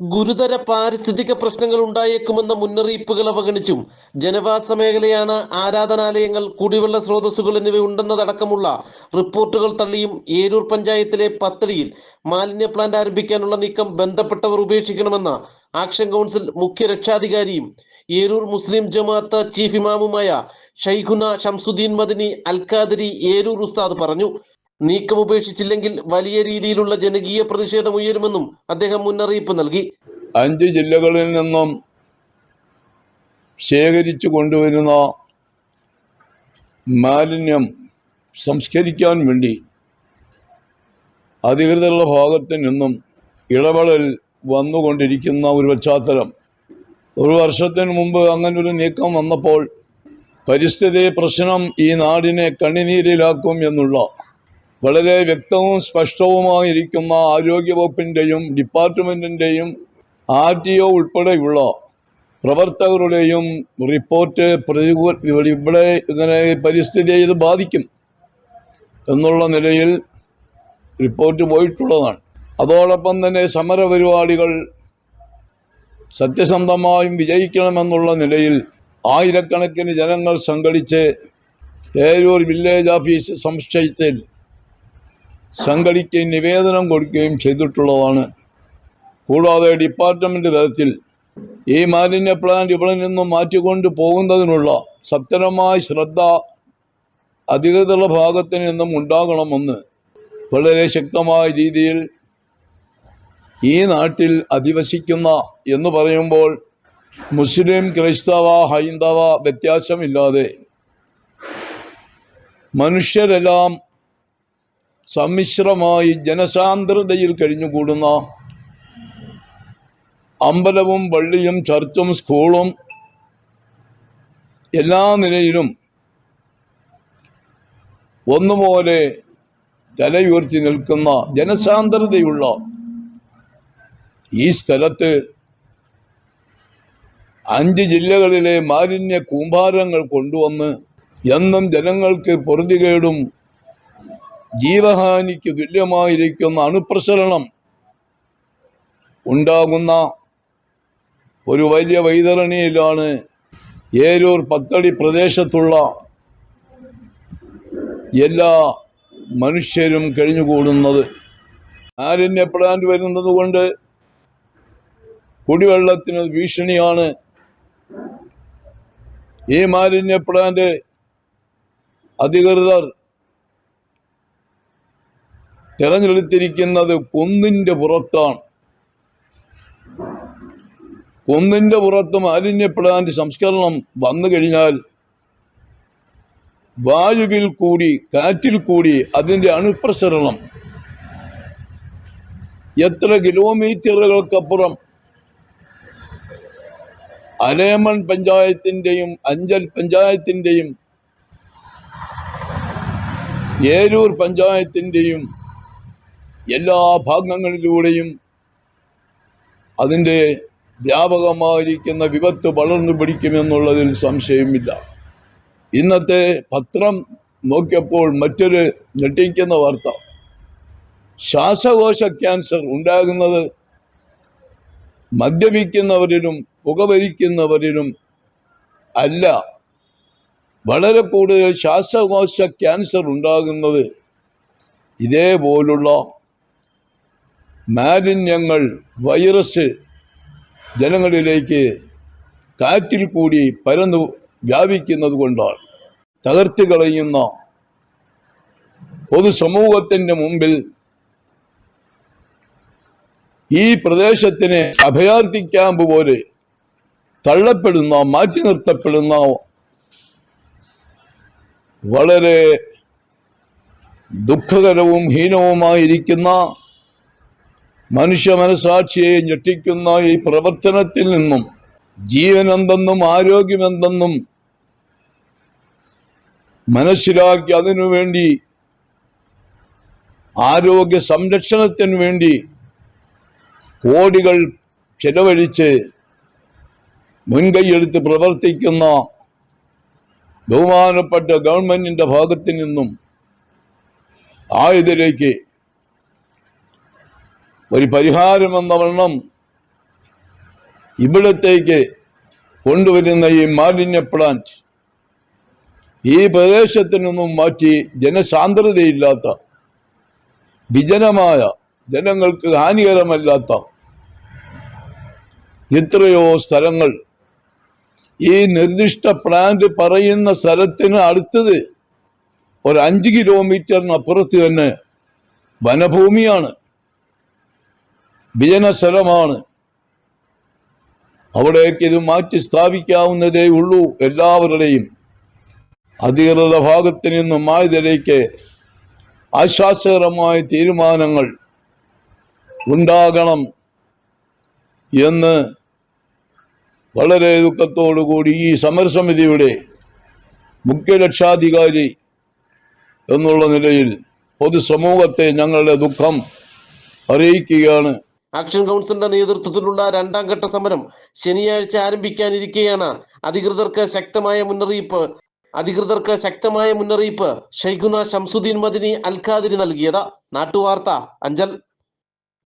ഗുരുതര പാരിസ്ഥിതിക പ്രശ്നങ്ങൾ ഉണ്ടായേക്കുമെന്ന മുന്നറിയിപ്പുകൾ അവഗണിച്ചും ജനവാസ മേഖലയാണ് ആരാധനാലയങ്ങൾ കുടിവെള്ള സ്രോതസ്സുകൾ എന്നിവ ഉണ്ടെന്നതടക്കമുള്ള റിപ്പോർട്ടുകൾ തള്ളിയും ഏരൂർ പഞ്ചായത്തിലെ പത്തടിയിൽ മാലിന്യ പ്ലാന്റ് ആരംഭിക്കാനുള്ള നീക്കം ബന്ധപ്പെട്ടവർ ഉപേക്ഷിക്കണമെന്ന ആക്ഷൻ കൗൺസിൽ മുഖ്യ രക്ഷാധികാരിയും ഏരൂർ മുസ്ലിം ജമാഅത്ത് ചീഫ് ഇമാമുമായ ഷൈഖുന ഷംസുദ്ദീൻ മദിനി അൽഖാദരി ഏരൂർ ഉസ്താദ് പറഞ്ഞു. നീക്കം ഉപേക്ഷിച്ചില്ലെങ്കിൽ വലിയ രീതിയിലുള്ള ജനകീയ പ്രതിഷേധം ഉയരുമെന്നും അദ്ദേഹം മുന്നറിയിപ്പ് നൽകി. അഞ്ച് ജില്ലകളിൽ നിന്നും ശേഖരിച്ചു കൊണ്ടുവരുന്ന മാലിന്യം സംസ്കരിക്കാൻ വേണ്ടി അധികൃതരുടെ ഭാഗത്ത് നിന്നും ഇടപെടൽ വന്നുകൊണ്ടിരിക്കുന്ന ഒരു പശ്ചാത്തലം. ഒരു വർഷത്തിന് മുമ്പ് ഒരു നീക്കം വന്നപ്പോൾ പരിസ്ഥിതി പ്രശ്നം ഈ നാടിനെ കണ്ണിനീരിലാക്കും എന്നുള്ള വളരെ വ്യക്തവും സ്പഷ്ടവുമായിരിക്കുന്ന ആരോഗ്യവകുപ്പിന്റെയും ഡിപ്പാർട്ട്മെന്റിന്റെയും ആർ ടി ഒ ഉൾപ്പെടെയുള്ള പ്രവർത്തകരുടെയും റിപ്പോർട്ട് പ്രതികൂല ഇവിടെ ഇങ്ങനെ പരിസ്ഥിതിയെ ഇത് ബാധിക്കും എന്നുള്ള നിലയിൽ റിപ്പോർട്ട് പോയിട്ടുള്ളതാണ്. അതോടൊപ്പം തന്നെ സമരപരിപാടികൾ സത്യസന്ധമായും വിജയിക്കണമെന്നുള്ള നിലയിൽ ആയിരക്കണക്കിന് ജനങ്ങൾ സംഘടിച്ച് ഏരൂർ വില്ലേജ് ഓഫീസ് സംശയത്തിൽ സംഘടിക്കുകയും നിവേദനം കൊടുക്കുകയും ചെയ്തിട്ടുള്ളതാണ്. കൂടാതെ ഡിപ്പാർട്ട്മെന്റ് തലത്തിൽ ഈ മാലിന്യ പ്ലാന്റ് ഇവിടെ നിന്നും മാറ്റിക്കൊണ്ട് പോകുന്നതിനുള്ള സത്വരമായ ശ്രദ്ധ അധികൃതരുടെ ഭാഗത്തു നിന്നും ഉണ്ടാകണമെന്ന് വളരെ ശക്തമായ രീതിയിൽ ഈ നാട്ടിൽ അധിവസിക്കുന്ന എന്ന് പറയുമ്പോൾ മുസ്ലിം ക്രൈസ്തവ ഹൈന്ദവ വ്യത്യാസമില്ലാതെ മനുഷ്യരെല്ലാം സമ്മിശ്രമായി ജനസാന്ദ്രതയിൽ കഴിഞ്ഞുകൂടുന്ന അമ്പലവും പള്ളിയും ചർച്ചും സ്കൂളും എല്ലാ നിലയിലും ഒന്നുപോലെ തലയുയർത്തി നിൽക്കുന്ന ജനസാന്ദ്രതയുള്ള ഈ സ്ഥലത്ത് അഞ്ച് ജില്ലകളിലെ മാലിന്യ കൂമ്പാരങ്ങൾ കൊണ്ടുവന്ന് എന്നും ജനങ്ങൾക്ക് പൊറുതികേടും ജീവഹാനിക്ക് തുല്യമായിരിക്കുന്ന അണുപ്രസരണം ഉണ്ടാകുന്ന ഒരു വലിയ വൈതരണിയിലാണ് ഏരൂർ പത്തടി പ്രദേശത്തുള്ള എല്ലാ മനുഷ്യരും കഴിഞ്ഞുകൂടുന്നത്. മാലിന്യ പ്ലാന്റ് വരുന്നത് കൊണ്ട് കുടിവെള്ളത്തിന് ഭീഷണിയാണ്. ഈ മാലിന്യ പ്ലാന്റ് അധികൃതർ തിരഞ്ഞെടുത്തിരിക്കുന്നത് കുന്നിന്റെ പുറത്താണ്. കുന്നിന്റെ പുറത്ത് മാലിന്യ പ്ലാന്റ് സംസ്കരണം വന്നു കഴിഞ്ഞാൽ വായുവിൽ കൂടി കാറ്റിൽ കൂടി അതിന്റെ അണുപ്രസരണം. എത്ര കിലോമീറ്ററുകൾക്കപ്പുറം അലേമൺ പഞ്ചായത്തിന്റെയും അഞ്ചൽ പഞ്ചായത്തിന്റെയും ഏരൂർ പഞ്ചായത്തിന്റെയും എല്ലാ ഭാഗങ്ങളിലൂടെയും അതിന്റെ വ്യാപകമായിരിക്കുന്ന വിപത്ത് വളർന്നു പിടിക്കുമെന്നുള്ളതിൽ സംശയമില്ല. ഇന്നത്തെ പത്രം നോക്കിയപ്പോൾ മറ്റൊരു ഞെട്ടിക്കുന്ന വാർത്ത. ശ്വാസകോശ ക്യാൻസർ ഉണ്ടാകുന്നത് മദ്യപിക്കുന്നവരിലും പുകവലിക്കുന്നവരിലും അല്ല. വളരെ കൂടുതൽ ശ്വാസകോശ ക്യാൻസർ ഉണ്ടാകുന്നത് ഇതേപോലുള്ള മാലിന്യങ്ങൾ വൈറസ് ജനങ്ങളിലേക്ക് കാറ്റിൽ കൂടി പരന്നു വ്യാപിക്കുന്നത് കൊണ്ടാണ്. തകർത്ത് കളയുന്ന പൊതുസമൂഹത്തിന്റെ മുമ്പിൽ ഈ പ്രദേശത്തിന് അഭയാർത്ഥി ക്യാമ്പ് പോലെ തള്ളപ്പെടുന്ന മാറ്റി നിർത്തപ്പെടുന്ന വളരെ ദുഃഖകരവും ഹീനവുമായിരിക്കുന്ന മനുഷ്യ മനസാക്ഷിയെ ഞെട്ടിക്കുന്ന ഈ പ്രവർത്തനത്തിൽ നിന്നും ജീവനെന്തെന്നും ആരോഗ്യമെന്തെന്നും മനസ്സിലാക്കി അതിനുവേണ്ടി ആരോഗ്യ സംരക്ഷണത്തിന് വേണ്ടി കോടികൾ ചെലവഴിച്ച് മുൻകൈയെടുത്ത് പ്രവർത്തിക്കുന്ന ബഹുമാനപ്പെട്ട ഗവൺമെന്റിന്റെ ഭാഗത്തു നിന്നും ആയതിലേക്ക് ഒരു പരിഹാരമെന്ന വണ്ണം ഇവിടത്തേക്ക് കൊണ്ടുവരുന്ന ഈ മാലിന്യ പ്ലാന്റ് ഈ പ്രദേശത്തു നിന്നും മാറ്റി ജനസാന്ദ്രതയില്ലാത്ത വിജനമായ ജനങ്ങൾക്ക് ഹാനികരമല്ലാത്ത എത്രയോ സ്ഥലങ്ങൾ ഈ നിർദ്ദിഷ്ട പ്ലാന്റ് പറയുന്ന സ്ഥലത്തിന് അടുത്തത് ഒരു അഞ്ച് കിലോമീറ്ററിനപ്പുറത്ത് തന്നെ വനഭൂമിയാണ്. വിജന സ്ഥലമാണ് അവിടേക്ക് ഇത് മാറ്റി സ്ഥാപിക്കാവുന്നതേ ഉള്ളൂ എല്ലാവരുടെയും. അധികൃത ഭാഗത്ത് നിന്നും ആയതിലേക്ക് ആശ്വാസകരമായ തീരുമാനങ്ങൾ ഉണ്ടാകണം എന്ന് വളരെ ദുഃഖത്തോടുകൂടി ഈ സമരസമിതിയുടെ മുഖ്യ രക്ഷാധികാരി എന്നുള്ള നിലയിൽ പൊതുസമൂഹത്തെ ഞങ്ങളുടെ ദുഃഖം അറിയിക്കുകയാണ്. ആക്ഷൻ കൗൺസിലിന്റെ നേതൃത്വത്തിലുള്ള രണ്ടാം ഘട്ട സമരം ശനിയാഴ്ച ആരംഭിക്കാനിരിക്കെയാണ്. അധികൃതർക്ക് ശക്തമായ മുന്നറിയിപ്പ് അധികൃതർക്ക് ശക്തമായ മുന്നറിയിപ്പ് ഷൈഖുന ഷംസുദ്ദീൻ മദിനി അൽഖാദിരി നൽകിയത്. നാട്ടുവാർത്ത അഞ്ചൽ.